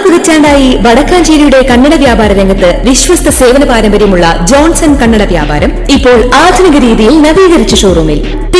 പതിറ്റാണ്ടായി വടക്കാഞ്ചേരിയുടെ കന്നഡ വ്യാപാര രംഗത്ത് വിശ്വസ്ത സേവന പാരമ്പര്യമുള്ള ജോൺസൺ കണ്ണട വ്യാപാരം ഇപ്പോൾ ആധുനിക രീതിയിൽ നവീകരിച്ച ഷോറൂമിൽ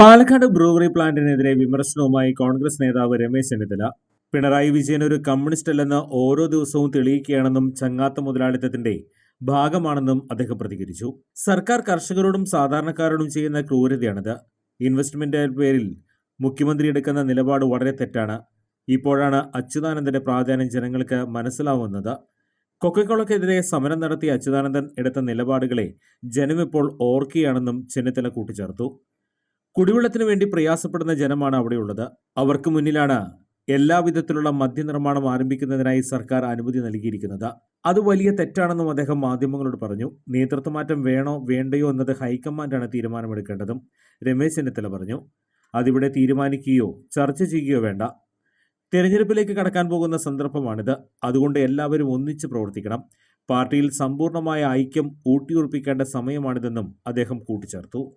Palakkad brewery പ്ലാന്റിനെതിരെ വിമർശനവുമായി കോൺഗ്രസ് നേതാവ് രമേശ് ചെന്നിത്തല. പിണറായി വിജയൻ ഒരു കമ്മ്യൂണിസ്റ്റ് അല്ലെന്ന് ഓരോ ദിവസവും തെളിയിക്കുകയാണെന്നും ചങ്ങാത്ത മുതലാളിത്തത്തിന്റെ ഭാഗമാണെന്നും അദ്ദേഹം പ്രതികരിച്ചു. സർക്കാർ കർഷകരോടും സാധാരണക്കാരോടും ചെയ്യുന്ന ക്രൂരതയാണിത്. ഇൻവെസ്റ്റ്മെന്റ് പേരിൽ മുഖ്യമന്ത്രി എടുക്കുന്ന നിലപാട് വളരെ തെറ്റാണ്. ഇപ്പോഴാണ് അച്യുതാനന്ദന്റെ പ്രാധാന്യം ജനങ്ങൾക്ക് മനസ്സിലാവുന്നത്. കൊക്കക്കോളക്കെതിരെ സമരം നടത്തിയ അച്യുതാനന്ദൻ എടുത്ത നിലപാടുകളെ ജനമിപ്പോൾ ഓർക്കുകയാണെന്നും ചെന്നിത്തല കൂട്ടിച്ചേർത്തു. കുടിവെള്ളത്തിനു വേണ്ടി പ്രയാസപ്പെടുന്ന ജനമാണ് അവിടെയുള്ളത്. അവർക്ക് മുന്നിലാണ് എല്ലാവിധത്തിലുള്ള മദ്യനിർമ്മാണം ആരംഭിക്കുന്നതിനായി സർക്കാർ അനുമതി നൽകിയിരിക്കുന്നത്. അത് വലിയ തെറ്റാണെന്നും അദ്ദേഹം മാധ്യമങ്ങളോട് പറഞ്ഞു. നേതൃത്വമാറ്റം വേണോ വേണ്ടയോ എന്നത് ഹൈക്കമാൻഡാണ് തീരുമാനമെടുക്കേണ്ടതും രമേശ് ചെന്നിത്തല പറഞ്ഞു. അതിവിടെ തീരുമാനിക്കുകയോ ചർച്ച ചെയ്യുകയോ വേണ്ട. തെരഞ്ഞെടുപ്പിലേക്ക് കടക്കാൻ പോകുന്ന സന്ദർഭമാണിത്. അതുകൊണ്ട് എല്ലാവരും ഒന്നിച്ച് പ്രവർത്തിക്കണം. പാർട്ടിയിൽ സമ്പൂർണമായ ഐക്യം ഊട്ടിയുറപ്പിക്കേണ്ട സമയമാണിതെന്നും അദ്ദേഹം കൂട്ടിച്ചേർത്തു.